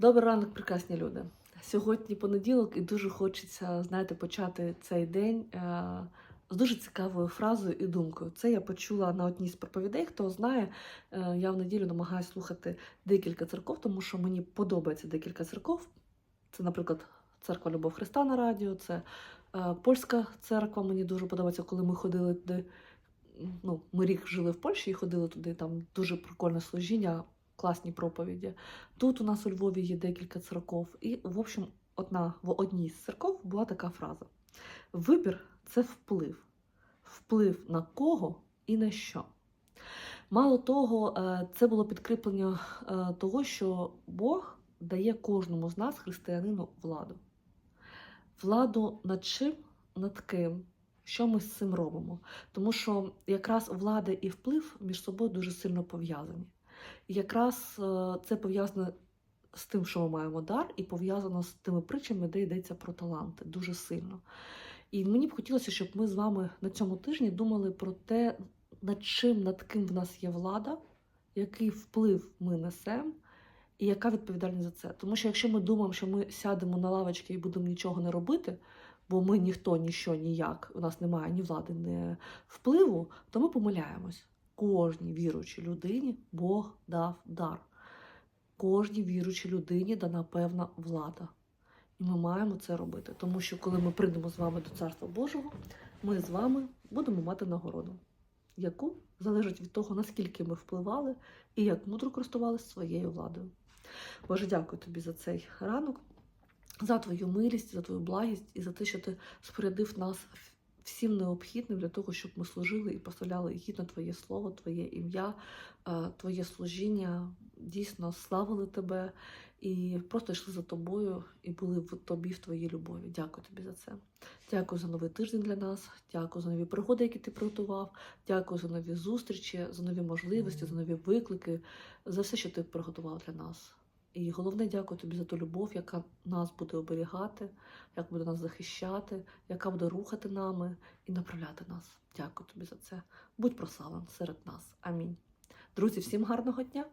Добрий ранок, прекрасні люди. Сьогодні понеділок, і дуже хочеться, знаєте, почати цей день е, з дуже цікавою фразою і думкою. Це я почула на одній з проповідей. Хто знає, е, я в неділю намагаюся слухати декілька церков, тому що мені подобається декілька церков. Це, наприклад, церква Любов Христа на радіо, це е, польська церква. Мені дуже подобається, коли ми ходили туди. Ну, ми рік жили в Польщі і ходили туди. Там дуже прикольне служіння, класні проповіді. Тут у нас у Львові є декілька церков, і, в общем, одна в одній з церков була така фраза: вибір це вплив. Вплив на кого і на що. Мало того, е, це було підкріплення е, того, що Бог дає кожному з нас, християнину, владу. Владу над чим, над ким, що ми з цим робимо. Тому що якраз влада і вплив між собою дуже сильно пов'язані. І якраз е, це пов'язано з тим, що ми маємо дар, і пов'язано з тими притчами, де йдеться про таланти дуже сильно. І мені б хотілося, щоб ми з вами на цьому тижні думали про те, над чим, над ким в нас є влада, який вплив ми несемо, і яка відповідальність за це. Тому що якщо ми думаємо, що ми сядемо на лавочки і будемо нічого не робити, бо ми ніхто, ніщо, ніяк, у нас немає ні влади, ні впливу, то ми помиляємось. Кожній віруючій людині Бог дав дар. Кожній віруючій людині дана певна влада. І ми маємо це робити. Тому що коли ми прийдемо з вами до Царства Божого, ми з вами будемо мати нагороду, яку залежить від того, наскільки ми впливали і як мудро користувалися своєю владою. Боже, дякую тобі за цей ранок, за твою милість, за твою благість і за те, що ти спорядив нас всім необхідним для того, щоб ми служили і поставляли гідно Твоє Слово, Твоє ім'я, е, Твоє служіння, дійсно славили Тебе і просто йшли за тобою і були в тобі, в твоїй любові. Дякую тобі за це. Дякую за новий тиждень для нас. Дякую за нові пригоди, які ти приготував. Дякую за нові зустрічі, за нові можливості, за нові виклики, за все, що ти приготував для нас. І головне, дякую тобі за ту любов, яка нас буде оберігати, як буде нас захищати, яка буде рухати нами і направляти нас. Дякую тобі за це. Будь прославлен серед нас. Амінь. Друзі, всім гарного дня!